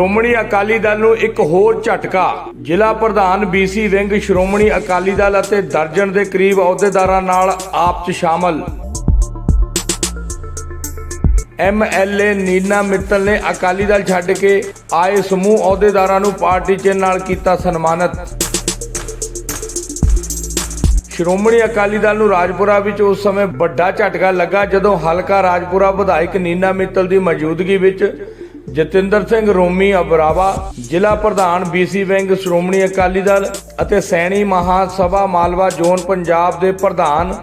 ਸ਼੍ਰੋਮਣੀ ਅਕਾਲੀ ਦਲ ਨੂੰ ਇੱਕ ਹੋਰ ਝਟਕਾ। ਜ਼ਿਲ੍ਹਾ ਪ੍ਰਧਾਨ ਬੀਸੀ ਵਿੰਗ, ਸ਼੍ਰੋਮਣੀ ਅਕਾਲੀ ਦਲ ਅਤੇ ਦਰਜਨ ਦੇ ਕਰੀਬ ਅਹੁਦੇਦਾਰਾਂ ਨਾਲ ਆਪ 'ਚ ਸ਼ਾਮਲ। ਐਮਐਲਏ ਨੀਨਾ ਮਿੱਤਲ ਨੇ ਅਕਾਲੀ ਦਲ ਛੱਡ ਕੇ ਆਏ ਸਮੂਹ ਅਹੁਦੇਦਾਰਾਂ ਨੂੰ ਪਾਰਟੀ ਚ ਨਾਲ ਕੀਤਾ ਸਨਮਾਨਿਤ। ਸ਼੍ਰੋਮਣੀ ਅਕਾਲੀ ਦਲ ਨੂੰ ਰਾਜਪੁਰਾ ਵਿੱਚ ਉਸ ਸਮੇਂ ਵੱਡਾ ਝਟਕਾ ਲੱਗਾ ਜਦੋਂ ਹਲਕਾ ਰਾਜਪੁਰਾ ਵਿਧਾਇਕ ਨੀਨਾ ਮਿੱਤਲ ਦੀ ਮੌਜੂਦਗੀ ਵਿੱਚ ਜਤਿੰਦਰ ਸਿੰਘ ਰੋਮੀ ਅਬਰਾਵਾ, ਜ਼ਿਲ੍ਹਾ ਪ੍ਰਧਾਨ ਬੀਸੀ ਵਿੰਗ ਸ਼੍ਰੋਮਣੀ ਅਕਾਲੀ ਦਲ ਅਤੇ ਸੈਣੀ ਮਹਾ ਸਭਾ ਮਾਲਵਾ ਜ਼ੋਨ ਪੰਜਾਬ ਦੇ ਪ੍ਰਧਾਨ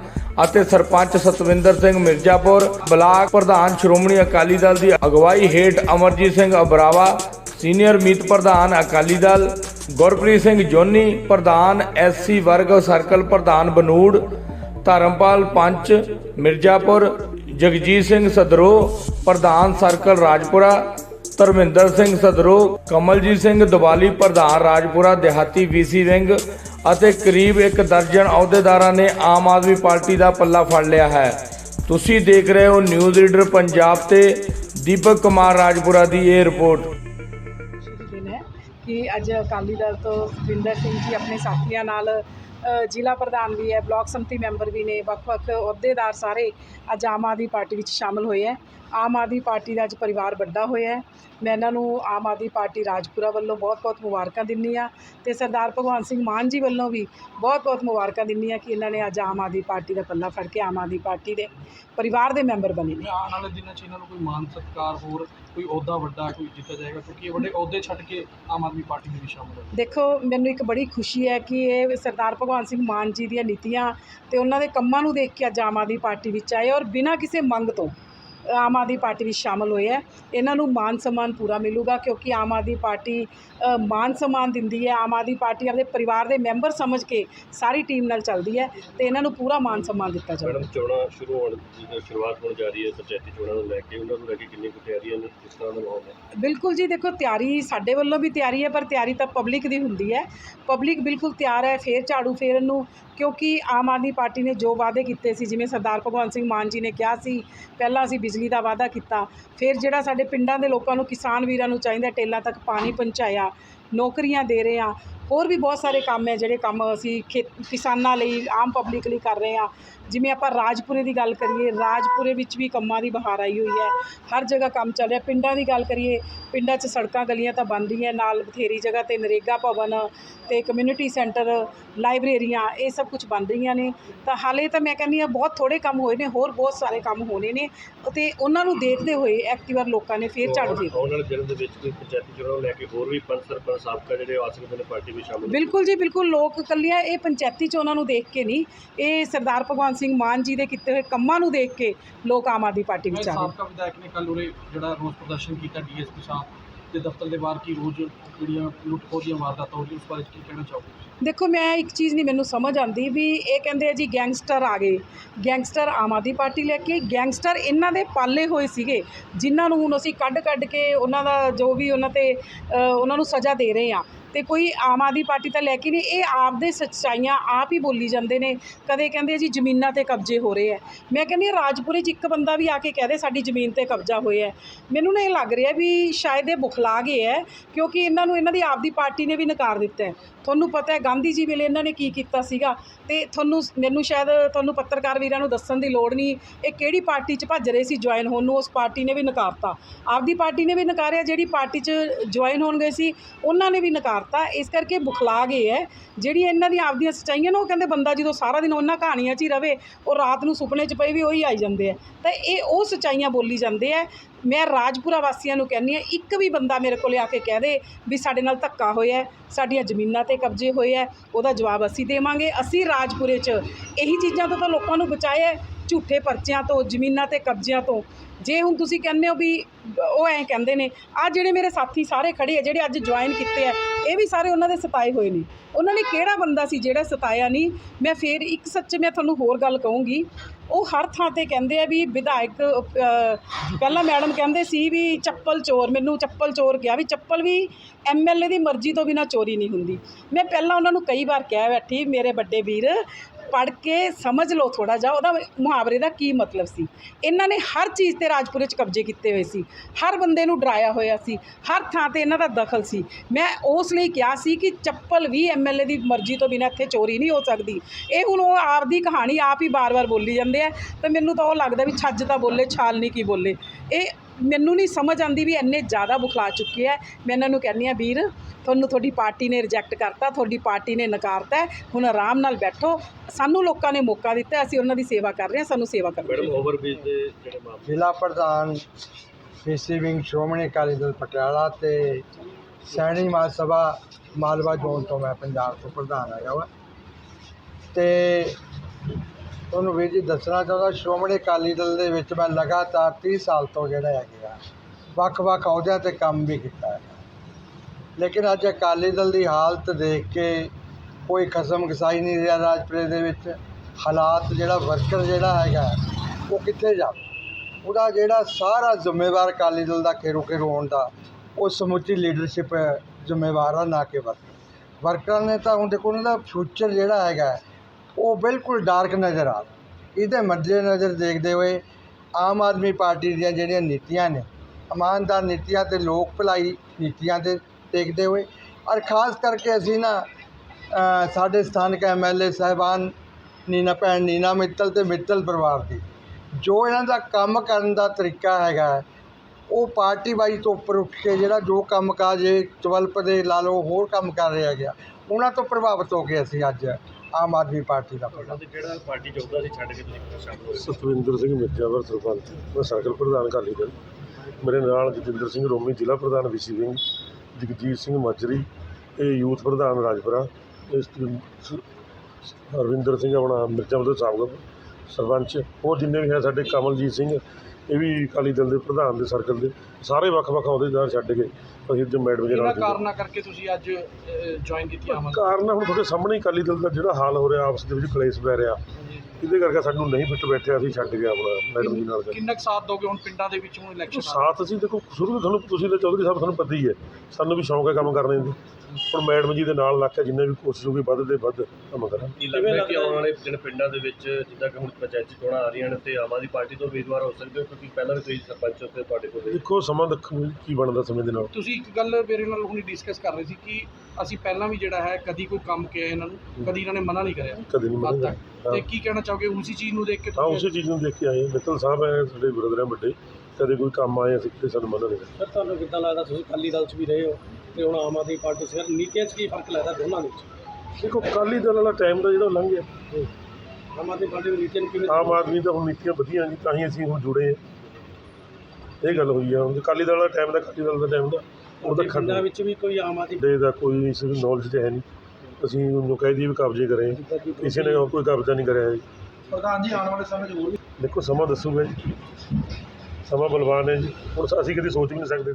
ਅਤੇ ਸਰਪੰਚ ਸਤਵਿੰਦਰ ਸਿੰਘ ਮਿਰਜ਼ਾਪੁਰ, ਬਲਾਕ ਪ੍ਰਧਾਨ ਸ਼੍ਰੋਮਣੀ ਅਕਾਲੀ ਦਲ ਦੀ ਅਗਵਾਈ ਹੇਠ ਅਮਰਜੀਤ ਸਿੰਘ ਅਬਰਾਵਾ, ਸੀਨੀਅਰ ਮੀਤ ਪ੍ਰਧਾਨ ਅਕਾਲੀ ਦਲ, ਗੁਰਪ੍ਰੀਤ ਸਿੰਘ ਜੋਨੀ, ਪ੍ਰਧਾਨ ਐਸਸੀ ਵਰਗ ਸਰਕਲ ਪ੍ਰਧਾਨ ਬਨੂੜ, ਧਰਮਪਾਲ ਪੰਚ ਮਿਰਜ਼ਾਪੁਰ, ਜਗਜੀਤ ਸਿੰਘ ਸਦਰੋ, ਪ੍ਰਧਾਨ ਸਰਕਲ ਰਾਜਪੁਰਾ ਧਰਮਿੰਦਰ ਸਿੰਘ ਸਦਰੋ ਕਮਲਜੀਤ ਸਿੰਘ ਦੀਵਾਲੀ ਪ੍ਰਧਾਨ ਰਾਜਪੁਰਾ ਦਿਹਾਤੀ ਵੀਸੀ ਵਿੰਗ ਅਤੇ ਕਰੀਬ ਇੱਕ ਦਰਜਨ ਅਹੁਦੇਦਾਰਾਂ ਨੇ ਆਮ ਆਦਮੀ ਪਾਰਟੀ ਦਾ ਪੱਲਾ ਫੜ ਲਿਆ ਹੈ ਤੁਸੀਂ ਦੇਖ ਰਹੇ ਹੋ ਨਿਊਜ਼ ਰੀਡਰ ਪੰਜਾਬ ਤੇ ਦੀਪਕ ਕੁਮਾਰ ਰਾਜਪੁਰਾ ਦੀ ਇਹ ਰਿਪੋਰਟ ਕਿ ਅੱਜ ਅਕਾਲੀ ਦਲ ਤੋਂ ਸੁਖਵਿੰਦਰ ਸਿੰਘ ਜੀ ਆਪਣੇ ਸਾਥੀਆਂ ਨਾਲ ਜ਼ਿਲ੍ਹਾ ਪ੍ਰਧਾਨ ਵੀ ਹੈ ਬਲਾਕ ਸੰਮਤੀ ਮੈਂਬਰ ਵੀ ਨੇ ਵੱਖ-ਵੱਖ ਅਹੁਦੇਦਾਰ ਸਾਰੇ ਅੱਜ ਆਮ ਆਦਮੀ ਪਾਰਟੀ ਵਿੱਚ ਸ਼ਾਮਲ ਹੋਏ ਹੈ। ਆਮ ਆਦਮੀ ਪਾਰਟੀ ਦਾ ਅੱਜ ਪਰਿਵਾਰ ਵੱਡਾ ਹੋਇਆ ਹੈ। ਮੈਂ ਇਹਨਾਂ ਨੂੰ ਆਮ ਆਦਮੀ ਪਾਰਟੀ ਰਾਜਪੁਰਾ ਵੱਲੋਂ ਬਹੁਤ-ਬਹੁਤ ਮੁਬਾਰਕਾਂ ਦਿੰਦੀ ਆ ਤੇ ਸਰਦਾਰ ਭਗਵੰਤ ਸਿੰਘ ਮਾਨ ਜੀ ਵੱਲੋਂ ਵੀ ਬਹੁਤ-ਬਹੁਤ ਮੁਬਾਰਕਾਂ ਦਿੰਦੀ ਆ ਕਿ ਇਹਨਾਂ ਨੇ ਅੱਜ ਆਮ ਆਦਮੀ ਪਾਰਟੀ ਦਾ ਪੱਲਾ ਫੜ ਕੇ ਆਮ ਆਦਮੀ ਪਾਰਟੀ ਦੇ ਪਰਿਵਾਰ ਦੇ ਮੈਂਬਰ ਬਣੇ ਨੇ। ਆਉਣ ਵਾਲੇ ਦਿਨਾਂ 'ਚ ਇਹਨਾਂ ਨੂੰ ਕੋਈ ਮਾਨ ਸਤਿਕਾਰ ਹੋਰ ਕੋਈ ਅਹੁਦਾ ਵੱਡਾ ਕੋਈ ਦਿੱਤਾ ਜਾਏਗਾ ਕਿਉਂਕਿ ਇਹ ਵੱਡੇ ਅਹੁਦੇ ਛੱਡ ਕੇ ਆਮ ਆਦਮੀ ਪਾਰਟੀ ਦੇ ਵੀ ਸ਼ਾਮਲ ਹੋਏ ਦੇਖੋ ਮੈਨੂੰ ਇੱਕ ਬੜੀ ਖੁਸ਼ੀ ਹੈ ਕਿ ਇਹ ਸਰਦਾਰ ਭਗਵੰਤ ਸਿੰਘ ਮਾਨ ਜੀ ਦੀਆਂ ਨੀਤੀਆਂ ਤੇ ਉਹਨਾਂ ਦੇ ਕੰਮਾਂ ਨੂੰ ਦੇਖ ਕੇ ਅੱਜ ਆਮ ਆਦਮੀ ਪਾਰਟੀ ਵਿੱਚ ਆਏ ਔਰ ਬਿਨਾਂ ਕਿਸੇ ਮੰਗ ਤੋਂ ਆਮ ਆਦਮੀ ਪਾਰਟੀ ਵਿੱਚ ਸ਼ਾਮਲ ਹੋਏ ਹੈ। ਇਹਨਾਂ ਨੂੰ ਮਾਨ ਸਨਮਾਨ ਪੂਰਾ ਮਿਲੂਗਾ ਕਿਉਂਕਿ ਆਮ ਆਦਮੀ ਪਾਰਟੀ ਮਾਨ ਸਨਮਾਨ ਦਿੰਦੀ ਹੈ। ਆਮ ਆਦਮੀ ਪਾਰਟੀ ਆਪਣੇ ਪਰਿਵਾਰ ਦੇ ਮੈਂਬਰ ਸਮਝ ਕੇ ਸਾਰੀ ਟੀਮ ਨਾਲ ਚੱਲਦੀ ਹੈ ਤੇ ਇਹਨਾਂ ਨੂੰ ਪੂਰਾ ਮਾਨ ਸਨਮਾਨ ਦਿੱਤਾ ਜਾਊਗਾ ਮੈਡਮ ਚੋਣਾਂ ਸ਼ੁਰੂ ਹੋਣ ਦੀ ਸ਼ੁਰੂਆਤ ਹੋਣ ਜਾ ਰਹੀ ਹੈ। ਪੰਚਾਇਤੀ ਚੋਣਾਂ ਨੂੰ ਲੈ ਕੇ ਉਹਨਾਂ ਨੂੰ ਲੈ ਕੇ ਕਿੰਨੀ ਕੁ ਤਿਆਰੀਆਂ ਨੇ ਕਿਸ ਤਰ੍ਹਾਂ ਦਾ ਮਾਹੌਲ ਹੈ? ਬਿਲਕੁਲ ਜੀ ਦੇਖੋ ਤਿਆਰੀ ਸਾਡੇ ਵੱਲੋਂ ਵੀ ਤਿਆਰੀ ਹੈ ਪਰ ਤਿਆਰੀ ਤਾਂ ਪਬਲਿਕ ਦੀ ਹੁੰਦੀ ਹੈ। ਪਬਲਿਕ ਬਿਲਕੁਲ ਤਿਆਰ ਹੈ ਫੇਰ ਝਾੜੂ ਫੇਰਨ ਨੂੰ ਕਿਉਂਕਿ ਆਮ ਆਦਮੀ ਪਾਰਟੀ ਨੇ ਜੋ ਵਾਅਦੇ ਕੀਤੇ ਸੀ, ਜਿਵੇਂ ਸਰਦਾਰ ਭਗਵੰਤ ਸਿੰਘ ਮਾਨ ਜੀ ਨੇ ਕਿਹਾ ਸੀ, ਪਹਿਲਾਂ ਅਸੀਂ ਬਿਜਲੀ ਦਾ ਵਾਅਦਾ ਕੀਤਾ, ਫਿਰ ਜਿਹੜਾ ਸਾਡੇ ਪਿੰਡਾਂ ਦੇ ਲੋਕਾਂ ਨੂੰ ਕਿਸਾਨ ਵੀਰਾਂ ਨੂੰ ਚਾਹੀਦਾ, ਟੇਲਾਂ ਤੱਕ ਪਾਣੀ ਪਹੁੰਚਾਇਆ, ਨੌਕਰੀਆਂ ਦੇ ਰਹੇ ਆ ਹੋਰ ਵੀ ਬਹੁਤ ਸਾਰੇ ਕੰਮ ਹੈ ਜਿਹੜੇ ਕੰਮ ਅਸੀਂ ਖੇ ਕਿਸਾਨਾਂ ਲਈ ਆਮ ਪਬਲਿਕ ਲਈ ਕਰ ਰਹੇ ਆ ਜਿਵੇਂ ਆਪਾਂ ਰਾਜਪੁਰੇ ਦੀ ਗੱਲ ਕਰੀਏ ਰਾਜਪੁਰੇ ਵਿੱਚ ਵੀ ਕੰਮਾਂ ਦੀ ਬਹਾਰ ਆਈ ਹੋਈ ਹੈ। ਹਰ ਜਗ੍ਹਾ ਕੰਮ ਚੱਲ ਰਿਹਾ। ਪਿੰਡਾਂ ਦੀ ਗੱਲ ਕਰੀਏ ਪਿੰਡਾਂ 'ਚ ਸੜਕਾਂ ਗਲੀਆਂ ਤਾਂ ਬਣ ਰਹੀਆਂ ਨਾਲ ਬਥੇਰੀ ਜਗ੍ਹਾ ਤੇ ਨਰੇਗਾ ਭਵਨ ਤੇ ਕਮਿਊਨਿਟੀ ਸੈਂਟਰ ਲਾਇਬ੍ਰੇਰੀਆਂ ਇਹ ਸਭ ਕੁਝ ਬਣ ਰਹੀਆਂ ਨੇ। ਤਾਂ ਹਾਲੇ ਤਾਂ ਮੈਂ ਕਹਿੰਦੀ ਆ ਬਹੁਤ ਥੋੜੇ ਕੰਮ ਹੋਏ ਨੇ ਹੋਰ ਬਹੁਤ ਸਾਰੇ ਕੰਮ ਹੋਣੇ ਨੇ ਤੇ ਉਹਨਾਂ ਨੂੰ ਦੇਖਦੇ ਹੋਏ ਐਕਟਿਵਰ ਲੋਕਾਂ ਨੇ ਫੇਰ ਝਾੜੂ ਦੇ ਆਉਣ ਵਾਲੇ ਦਿਨ ਦੇ ਵਿੱਚ ਕੋਈ ਪੰਚਾਇਤੀ ਚੋਣਾਂ ਲੈ ਕੇ ਹੋਰ ਵੀ ਪੰਜ ਸਰਪੰਚ ਸਾਬਕਾ ਜਿਹੜੇ ਆ ਸਕਦੇ ਨੇ ਪਾਰਟੀ ਸ਼ਾਮਲ ਬਿਲਕੁਲ ਜੀ ਬਿਲਕੁਲ ਲੋਕ ਕੱਲੀਆਂ ਇਹ ਪੰਚਾਇਤੀ ਚੋਣਾਂ ਨੂੰ ਦੇਖ ਕੇ ਨਹੀਂ ਇਹ ਸਰਦਾਰ ਭਗਵੰਤ ਸਿੰਘ ਮਾਨ ਜੀ ਦੇ ਕੀਤੇ ਹੋਏ ਕੰਮਾਂ ਨੂੰ ਦੇਖ ਕੇ ਲੋਕ ਆਮ ਆਦਮੀ ਪਾਰਟੀ ਵਿੱਚ ਆ ਰਹੇ ਸਾਬਕਾ ਵਿਧਾਇਕ ਨੇ ਕੱਲ ਉਰੇ ਜਿਹੜਾ ਰੋਸ ਪ੍ਰਦਰਸ਼ਨ ਕੀਤਾ ਡੀਐਸਪੀ ਸਾਹਿਬ ਦੇ ਦਫ਼ਤਰ ਦੇ ਬਾਹਰ ਕੀ ਰੋਜ਼ ਜਿਹੜੀਆਂ ਲੁੱਟ ਖੋਹ ਦੀਆਂ ਵਾਰਦਾਤਾਂ ਹੋ ਰਹੀਆਂ ਉਸ ਬਾਰੇ ਕੀ ਕਹਿਣਾ ਚਾਹੋਗੇ? ਦੇਖੋ, ਮੈਂ ਇੱਕ ਚੀਜ਼ ਨਹੀਂ ਮੈਨੂੰ ਸਮਝ ਆਉਂਦੀ ਵੀ ਇਹ ਕਹਿੰਦੇ ਆ ਜੀ ਗੈਂਗਸਟਰ ਆ ਗਏ। ਗੈਂਗਸਟਰ ਆਮ ਆਦਮੀ ਪਾਰਟੀ ਲੈ ਕੇ, ਗੈਂਗਸਟਰ ਇਹਨਾਂ ਦੇ ਪਾਲੇ ਹੋਏ ਸੀਗੇ, ਜਿਨ੍ਹਾਂ ਨੂੰ ਹੁਣ ਅਸੀਂ ਕੱਢ ਕੱਢ ਕੇ ਉਹਨਾਂ ਦਾ ਜੋ ਵੀ ਉਹਨਾਂ ਤੇ ਉਹਨਾਂ ਨੂੰ ਸਜ਼ਾ ਦੇ ਰਹੇ ਆ ਤੇ ਕੋਈ ਆਮ ਆਦਮੀ ਪਾਰਟੀ ਤਾਂ ਲੈ ਕੇ ਨਹੀਂ, ਇਹ ਆਪਦੇ ਸੱਚਾਈਆਂ ਆਪ ਹੀ ਬੋਲੀ ਜਾਂਦੇ ਨੇ। ਕਦੇ ਕਹਿੰਦੇ ਜੀ ਜ਼ਮੀਨਾਂ ਤੇ ਕਬਜ਼ੇ ਹੋ ਰਹੇ ਆ। ਮੈਂ ਕਹਿੰਦੀ ਹਾਂ ਰਾਜਪੁਰੇ 'ਚ ਇੱਕ ਬੰਦਾ ਵੀ ਆ ਕੇ ਕਹਦੇ ਸਾਡੀ ਜ਼ਮੀਨ ਤੇ ਕਬਜ਼ਾ ਹੋਇਆ ਮੈਨੂੰ ਨਾ ਇਹ ਲੱਗ ਰਿਹਾ ਵੀ ਸ਼ਾਇਦ ਇਹ ਬੁਖਲਾ ਗਏ ਹੈ, ਕਿਉਂਕਿ ਇਹਨਾਂ ਨੂੰ ਇਹਨਾਂ ਦੀ ਆਪਦੀ ਪਾਰਟੀ ਨੇ ਵੀ ਨਕਾਰ ਦਿੱਤਾ ਹੈ। ਤੁਹਾਨੂੰ ਪਤਾ ਹੈ ਗਾਂਧੀ ਜੀ ਵੇਲੇ ਇਹਨਾਂ ਨੇ ਕੀ ਕੀਤਾ ਸੀਗਾ? ਤੇ ਤੁਹਾਨੂੰ ਮੈਨੂੰ ਸ਼ਾਇਦ ਤੁਹਾਨੂੰ ਪੱਤਰਕਾਰ ਵੀਰਾਂ ਨੂੰ ਦੱਸਣ ਦੀ ਲੋੜ ਨਹੀਂ, ਇਹ ਕਿਹੜੀ ਪਾਰਟੀ 'ਚ ਭੱਜ ਰਹੇ ਸੀ ਜੁਆਇਨ ਹੋਣ ਨੂੰ? ਉਸ ਪਾਰਟੀ ਨੇ ਵੀ ਨਕਾਰਤਾ। ਆਪਦੀ ਪਾਰਟੀ ਨੇ ਵੀ ਨਕਾਰਿਆ, ਜਿਹੜੀ ਪਾਰਟੀ 'ਚ ਜੁਆਇਨ ਹੋਣ ਗਏ ਸੀ, ਉਹਨਾਂ ਨੇ ਵੀ ਨਕਾਰਤਾ। ਇਸ ਕਰਕੇ ਬੁਖਲਾ ਗਏ ਹੈ, ਜਿਹੜੀ ਇਹਨਾਂ ਦੀਆਂ ਆਪਦੀਆਂ ਸੱਚਾਈਆਂ ਨੇ, ਉਹ ਕਹਿੰਦੇ ਬੰਦਾ ਜਦੋਂ ਸਾਰਾ ਦਿਨ ਉਹਨਾਂ ਕਹਾਣੀਆਂ 'ਚ ਹੀ ਰਵੇ, ਉਹ ਰਾਤ ਨੂੰ ਸੁਪਨੇ 'ਚ ਪਈ ਵੀ ਉਹੀ ਆਈ ਜਾਂਦੇ ਆ। ਤਾਂ ਇਹ ਉਹ ਸੱਚਾਈਆਂ ਬੋਲੀ ਜਾਂਦੇ ਆ ਮੈਂ ਰਾਜਪੁਰਾ ਵਾਸੀਆਂ ਨੂੰ ਕਹਿੰਦੀ ਆ ਇੱਕ ਵੀ ਬੰਦਾ ਮੇਰੇ ਕੋਲੇ ਆ ਕੇ ਕਹਿ ਦੇ ਵੀ ਸਾਡੇ ਨਾਲ ਧੱਕਾ ਹੋਇਆ ਸਾਡੀਆਂ ਜ਼ਮੀਨਾਂ ਤੇ ਕਬਜ਼ੇ ਹੋਏ ਹੈ, ਉਹਦਾ ਜਵਾਬ ਅਸੀਂ ਦੇਵਾਂਗੇ। ਅਸੀਂ ਰਾਜਪੁਰੇ 'ਚ ਇਹੀ ਚੀਜ਼ਾਂ ਤੋਂ ਤਾਂ ਲੋਕਾਂ ਨੂੰ ਬਚਾਇਆ ਝੂਠੇ ਪਰਚਿਆਂ ਤੋਂ, ਜ਼ਮੀਨਾਂ ਤੇ ਕਬਜ਼ਿਆਂ ਤੋਂ। ਜੇ ਹੁਣ ਤੁਸੀਂ ਕਹਿੰਦੇ ਹੋ ਵੀ ਉਹ ਐਂ ਕਹਿੰਦੇ ਨੇ ਆ ਜਿਹੜੇ ਮੇਰੇ ਸਾਥੀ ਸਾਰੇ ਖੜੇ ਆ, ਜਿਹੜੇ ਅੱਜ ਜੁਆਇਨ ਕੀਤੇ ਆ, ਇਹ ਵੀ ਸਾਰੇ ਉਹਨਾਂ ਦੇ ਸਤਾਏ ਹੋਏ ਨੇ। ਉਹਨਾਂ ਨੇ ਕਿਹੜਾ ਬੰਦਾ ਸੀ ਜਿਹੜਾ ਸਤਾਇਆ ਨਹੀਂ? ਮੈਂ ਫੇਰ ਇੱਕ ਸੱਚ ਮੈਂ ਤੁਹਾਨੂੰ ਹੋਰ ਗੱਲ ਕਹੂੰਗੀ, ਉਹ ਹਰ ਥਾਂ ਤੇ ਕਹਿੰਦੇ ਆ ਵੀ ਵਿਧਾਇਕ ਪਹਿਲਾਂ ਮੈਡਮ ਕਹਿੰਦੇ ਸੀ ਵੀ ਚੱਪਲ ਚੋਰ, ਮੈਨੂੰ ਚੱਪਲ ਚੋਰ ਕਿਹਾ ਵੀ ਚੱਪਲ ਵੀ ਐਮਐਲਏ ਦੀ ਮਰਜ਼ੀ ਤੋਂ ਬਿਨਾ ਚੋਰੀ ਨਹੀਂ ਹੁੰਦੀ। ਮੈਂ ਪਹਿਲਾਂ ਉਹਨਾਂ ਨੂੰ ਕਈ ਵਾਰ ਕਹਿ ਬੈਠੀ, ਮੇਰੇ ਵੱਡੇ ਵੀਰ, ਪੜ੍ਹ ਕੇ ਸਮਝ ਲਓ ਥੋੜਾ ਜਿਹਾ, ਉਹਦਾ ਮੁਹਾਵਰੇ ਦਾ ਕੀ ਮਤਲਬ ਸੀ? ਇਹਨਾਂ ਨੇ ਹਰ ਚੀਜ਼ ਤੇ ਰਾਜਪੁਰੇ 'ਚ ਕਬਜ਼ੇ ਕੀਤੇ ਹੋਏ ਸੀ। ਹਰ ਬੰਦੇ ਨੂੰ ਡਰਾਇਆ ਹੋਇਆ ਸੀ। ਹਰ ਥਾਂ ਤੇ ਇਹਨਾਂ ਦਾ ਦਖਲ ਸੀ। ਮੈਂ ਉਸ ਲਈ ਕਿਹਾ ਸੀ ਕਿ ਚੱਪਲ ਵੀ ਐਮਐਲਏ ਦੀ ਮਰਜ਼ੀ ਤੋਂ ਬਿਨਾਂ ਇੱਥੇ ਚੋਰੀ ਨਹੀਂ ਹੋ ਸਕਦੀ। ਇਹ ਹੁਣ ਉਹ ਆਪ ਦੀ ਕਹਾਣੀ ਆਪ ਹੀ ਬਾਰ-ਬਾਰ ਬੋਲੀ ਜਾਂਦੇ ਆ ਤੇ ਮੈਨੂੰ ਤਾਂ ਉਹ ਲੱਗਦਾ ਵੀ ਛੱਜ ਤਾਂ ਬੋਲੇ, ਛਾਲ ਨਹੀਂ ਕੀ ਬੋਲੇ। ਇਹ ਮੈਨੂੰ ਨਹੀਂ ਸਮਝ ਆਉਂਦੀ ਵੀ ਇੰਨੇ ਜ਼ਿਆਦਾ ਬੁਖਲਾ ਚੁੱਕੇ ਆ ਮੈਂ ਇਹਨਾਂ ਨੂੰ ਕਹਿੰਦੀ ਆ ਵੀਰ ਤੁਹਾਨੂੰ ਤੁਹਾਡੀ ਪਾਰਟੀ ਨੇ ਰਿਜੈਕਟ ਕਰਤਾ ਤੁਹਾਡੀ ਪਾਰਟੀ ਨੇ ਨਕਾਰਤਾ ਹੈ, ਹੁਣ ਆਰਾਮ ਨਾਲ ਬੈਠੋ। ਸਾਨੂੰ ਲੋਕਾਂ ਨੇ ਮੌਕਾ ਦਿੱਤਾ ਅਸੀਂ ਉਹਨਾਂ ਦੀ ਸੇਵਾ ਕਰ ਰਹੇ ਹਾਂ ਸਾਨੂੰ ਸੇਵਾ ਕਰਨੀ ਮੈਡਮ ਚਾਹੀਦੀ ਹੈ। ਓਵਰਬ੍ਰਿਜ ਦੇ ਜਿਹੜੇ ਮਾਮਲੇ ਜ਼ਿਲ੍ਹਾ ਪ੍ਰਧਾਨ ਪੀਸੀ ਵਿੰਗ ਸ਼੍ਰੋਮਣੀ ਅਕਾਲੀ ਦਲ ਪਟਿਆਲਾ ਤੇ ਸੈਣੀ ਮਾਲ ਸਭਾ ਮਾਲਵਾ ਜ਼ੋਨ ਤੋਂ ਮੈਂ ਪੰਜਾਬ ਤੋਂ ਪ੍ਰਧਾਨ ਆਇਆ ਵਾ ਤੇ ਤੁਹਾਨੂੰ ਵੀਰ ਜੀ ਦੱਸਣਾ ਚਾਹੁੰਦਾ, ਸ਼੍ਰੋਮਣੀ ਅਕਾਲੀ ਦਲ ਦੇ ਵਿੱਚ ਮੈਂ ਲਗਾਤਾਰ 30 ਸਾਲ ਤੋਂ ਜਿਹੜਾ ਹੈਗਾ ਵੱਖ-ਵੱਖ ਅਹੁਦਿਆਂ ਤੇ ਕੰਮ ਵੀ ਕੀਤਾ ਹੈ ਲੇਕਿਨ ਅੱਜ ਅਕਾਲੀ ਦਲ ਦੀ ਹਾਲਤ ਦੇਖ ਕੇ ਕੋਈ ਖਸਮ ਖਸਾਈ ਨਹੀਂ ਰਿਹਾ ਰਾਜਪੁਰੇ ਦੇ ਵਿੱਚ। ਹਾਲਾਤ ਜਿਹੜਾ ਵਰਕਰ ਜਿਹੜਾ ਹੈਗਾ, ਉਹ ਕਿੱਥੇ ਜਾਵੇ ਉਹਦਾ ਜਿਹੜਾ ਸਾਰਾ ਜ਼ਿੰਮੇਵਾਰ ਅਕਾਲੀ ਦਲ ਦਾ ਖੇਰੋ ਖੇਰੂ ਹੋਣ ਦਾ, ਉਹ ਸਮੁੱਚੀ ਲੀਡਰਸ਼ਿਪ ਜ਼ਿੰਮੇਵਾਰ ਆ ਨਾ ਕਿ ਵਰਕਰ ਵਰਕਰਾਂ ਨੇ ਤਾਂ ਹੁਣ ਦੇਖੋ, ਉਹਨਾਂ ਦਾ ਫਿਊਚਰ ਜਿਹੜਾ ਹੈਗਾ ਉਹ ਬਿਲਕੁਲ ਡਾਰਕ ਨਜ਼ਰ ਆ ਇਹਦੇ ਮੱਦੇ ਨਜ਼ਰ ਦੇਖਦੇ ਹੋਏ ਆਮ ਆਦਮੀ ਪਾਰਟੀ ਦੀਆਂ ਜਿਹੜੀਆਂ ਨੀਤੀਆਂ ਨੇ, ਇਮਾਨਦਾਰ ਨੀਤੀਆਂ ਤੇ ਲੋਕ ਭਲਾਈ ਨੀਤੀਆਂ ਤੇ ਦੇਖਦੇ ਹੋਏ ਔਰ ਖਾਸ ਕਰਕੇ ਅਸੀਂ ਨਾ ਸਾਡੇ ਸਥਾਨਕ ਐਮਐਲਏ ਸਾਹਿਬਾਨ ਨੀਨਾ ਭੈਣ ਨੀਨਾ ਮਿੱਤਲ ਤੇ ਮਿੱਤਲ ਪਰਿਵਾਰ ਦੀ, ਜੋ ਇਹਨਾਂ ਦਾ ਕੰਮ ਕਰਨ ਦਾ ਤਰੀਕਾ ਹੈਗਾ ਉਹ ਪਾਰਟੀ ਵਾਈਜ਼ ਤੋਂ ਉੱਪਰ ਉੱਠ ਕੇ ਜਿਹੜਾ ਜੋ ਕੰਮ ਕਾਜ ਇਹ ਡਿਵੈਲਪ ਦੇ ਲਾ ਲਓ, ਹੋਰ ਕੰਮ ਕਰ ਰਿਹਾ ਗਿਆ ਉਹਨਾਂ ਤੋਂ ਪ੍ਰਭਾਵਿਤ ਹੋ ਕੇ ਅਸੀਂ ਅੱਜ ਆਮ ਆਦਮੀ ਪਾਰਟੀ ਦਾ ਪ੍ਰਧਾਨ ਜਿਹੜਾ ਪਾਰਟੀ ਚਾਹੁੰਦਾ ਸੀ ਛੱਡ ਕੇ ਤੁਸੀਂ ਸ਼ਾਮਲ ਹੋਏ? ਸਤਵਿੰਦਰ ਸਿੰਘ ਮਿਰਜ਼ਾਵਰ ਸਰਪੰਚ ਮੈਂ ਸਰਕਲ ਪ੍ਰਧਾਨ ਅਕਾਲੀ ਦਲ। ਮੇਰੇ ਨਾਲ ਜਤਿੰਦਰ ਸਿੰਘ ਰੋਮੀ ਜ਼ਿਲ੍ਹਾ ਪ੍ਰਧਾਨ ਵਿਸੀ ਵਿੰਗ ਜਗਜੀਤ ਸਿੰਘ ਮਾਜਰੀ ਇਹ ਯੂਥ ਪ੍ਰਧਾਨ ਰਾਜਪੁਰਾ ਇਸ ਤੋਂ ਸ- ਹਰਵਿੰਦਰ ਸਿੰਘ ਆਪਣਾ ਮਿਰਜ਼ਾਵਰ ਦਾ ਸਾਬਕਾ ਸਰਪੰਚ ਹੋਰ ਜਿੰਨੇ ਵੀ ਹੈ ਸਾਡੇ ਕਮਲਜੀਤ ਸਿੰਘ ਇਹ ਵੀ ਅਕਾਲੀ ਦਲ ਦੇ ਪ੍ਰਧਾਨ ਦੇ ਸਰਕਲ ਦੇ ਸਾਰੇ ਵੱਖ-ਵੱਖ ਅਹੁਦੇਦਾਰ ਛੱਡ ਕੇ ਅਸੀਂ ਅੱਜ ਮੈਡਮ ਜੀ ਇਹਨਾਂ ਨਾਲ। ਕਾਰਨਾਂ ਕਰਕੇ ਤੁਸੀਂ ਅੱਜ ਜੁਆਇਨ ਕੀਤੀ ਆਮ ਆਦਮੀ ਕਾਰਨ ਹੁਣ ਤੁਹਾਡੇ ਸਾਹਮਣੇ ਹੀ ਅਕਾਲੀ ਦਲ ਦਾ ਜਿਹੜਾ ਹਾਲ ਹੋ ਰਿਹਾ ਆਪਸ ਦੇ ਵਿੱਚ ਕਲੇਸ਼ ਪੈ ਰਿਹਾ ਇਹਦੇ ਕਰਕੇ ਸਾਨੂੰ ਨਹੀਂ ਫਿੱਟ ਬੈਠਿਆ ਅਸੀਂ ਛੱਡ ਗਿਆ ਆਪਣਾ ਮੈਡਮ ਜੀ ਨਾਲ। ਗੱਲ ਕਿੰਨਾ ਕੁ ਸਾਥ ਦੋਗੇ ਹੁਣ ਪਿੰਡਾਂ ਦੇ ਵਿੱਚ ਹੁਣ ਇਲੈਕਸ਼ਨ ਸਾਥ ਅਸੀਂ ਦੇਖੋ ਸ਼ੁਰੂ ਤੋਂ ਤੁਹਾਨੂੰ ਤੁਸੀਂ ਤਾਂ ਚੌਧਰੀ ਸਾਹਿਬ ਤੁਹਾਨੂੰ ਪਤਾ ਹੀ ਹੈ। ਸਾਨੂੰ ਵੀ ਸ਼ੌਂਕ ਹੈ ਕੰਮ ਕਰਨੇ ਦੀ। ਹੁਣ ਮੈਡਮ ਜੀ ਦੇ ਨਾਲ ਲੱਗ ਕੇ ਜਿੰਨੇ ਵੀ ਕੋਸ਼ਿਸ਼ ਹੋਊਗੀ ਵੱਧ ਦੇ ਵੱਧ ਕੰਮ ਕਰਾਂਗੇ। ਕੀ ਲੱਗਦਾ ਕਿ ਆਉਣ ਵਾਲੇ ਜਿਹੜੇ ਪਿੰਡਾਂ ਦੇ ਵਿੱਚ ਜਿੱਦਾਂ ਕਿ ਹੁਣ ਪੰਚਾਇਤੀ ਚੋਣਾਂ ਆ ਰਹੀਆਂ ਨੇ ਤੇ ਆਮ ਆਦਮੀ ਪਾਰਟੀ ਤੋਂ ਉਮੀਦਵਾਰ ਹੋ ਸਕਦੇ ਹੋ? ਕਿਉਂਕਿ ਪਹਿਲਾਂ ਵੀ ਤੁਸੀਂ ਸਰਪੰਚ ਉੱਤੇ ਤੁਹਾਡੇ ਕੋਲ। ਦੇਖੋ ਸਮਾਂ ਦੇਖੋ ਕੀ ਬਣਦਾ ਸਮੇਂ ਦੇ ਨਾਲ। ਤੁਸੀਂ ਇੱਕ ਗੱਲ ਮੇਰੇ ਨਾਲ ਹੁਣੀ ਡਿਸਕਸ ਕਰ ਰਹੇ ਸੀ ਕਿ ਅਸੀਂ ਪਹਿਲਾਂ ਵੀ ਜਿਹੜਾ ਹੈ ਕਦੀ ਕੋਈ ਕੰਮ ਕਿਹਾ ਇਹਨਾਂ ਨੂੰ ਕਦੀ ਇਹਨਾਂ ਨੇ ਮਨਾ ਨਹੀਂ ਕਰਿਆ। ਕਦੇ ਨਹੀਂ ਅੱਜ ਤੱਕ ਤੇ ਕੀ ਕਹਿਣਾ ਚਾਹੋਗੇ ਉਸੇ ਚੀਜ਼ ਨੂੰ ਦੇਖ ਕੇ ਹਾਂ ਉਸੇ ਚੀਜ਼ ਨੂੰ ਦੇਖ ਕੇ ਆਏ ਹਾਂ। ਮਿੱਤਲ ਸਾਹਿਬ ਹੈ ਸਾਡੇ ਬ੍ਰਦਰ ਹੈ ਵੱਡੇ। ਕਦੇ ਕੋਈ ਕੰਮ ਆਏ ਅਸੀਂ ਕਿਤੇ ਸਾਨੂੰ ਮੰਨਣਾ ਨਹੀਂ ਸਰ ਤੁਹਾਨੂੰ ਕਿੱਦਾਂ ਲੱਗਦਾ ਤੁਸੀਂ ਅਕਾਲੀ ਦਲ 'ਚ ਵੀ ਰਹੇ ਹੋ ਤੇ ਹੁਣ ਆਮ ਆਦਮੀ ਪਾਰਟੀ ਸਰ ਨੀਤੀਆਂ 'ਚ ਕੀ ਫ਼ਰਕ ਲੱਗਦਾ ਦੋਨਾਂ ਦੇ ਵਿੱਚ? ਦੇਖੋ ਅਕਾਲੀ ਦਲ ਵਾਲਾ ਟਾਈਮ ਦਾ ਜਿਹੜਾ ਉਹ ਲੰਘ ਗਿਆ। ਆਮ ਆਦਮੀ ਪਾਰਟੀ ਦੀ ਨੀਤੀਆਂ ਨੂੰ ਕਿਵੇਂ ਆਮ ਆਦਮੀ ਤਾਂ ਹੁਣ ਨੀਤੀਆਂ ਵਧੀਆਂ ਜੀ ਤਾਂ ਹੀ ਅਸੀਂ ਹੁਣ ਜੁੜੇ ਹਾਂ। ਇਹ ਗੱਲ ਹੋਈ ਆ। ਹੁਣ ਅਕਾਲੀ ਦਲ ਦਾ ਟਾਈਮ ਦਾ ਅਕਾਲੀ ਦਲ ਦਾ ਟਾਈਮ ਦਾ ਉਹ ਤਾਂ ਪਿੰਡਾਂ ਖਤਮ। ਵਿੱਚ ਵੀ ਕੋਈ ਆਮ ਆਦਮੀ ਦੇ ਦਾ ਕੋਈ ਇਸ ਨੌਲੇਜ ਤੇ ਹੈ ਨਹੀਂ। ਅਸੀਂ ਉਹਨੂੰ ਕਹਿ ਦਈਏ ਵੀ ਕਬਜ਼ੇ ਕਰੇ। ਕਿਸੇ ਨੇ ਕੋਈ ਕਬਜ਼ਾ ਨਹੀਂ ਕਰਿਆ ਜੀ। ਪ੍ਰਧਾਨ ਜੀ ਆਉਣ ਵਾਲੇ ਸਮੇਂ 'ਚ ਹੋਰ ਵੀ ਦੇਖੋ ਸਮਾਂ ਦੱਸੂਗਾ ਜੀ। ਸਮਾਂ ਬਲਵਾਨ ਹੈ ਜੀ। ਹੁਣ ਅਸੀਂ ਕਦੀ ਸੋਚ ਵੀ ਨਹੀਂ ਸਕਦੇ।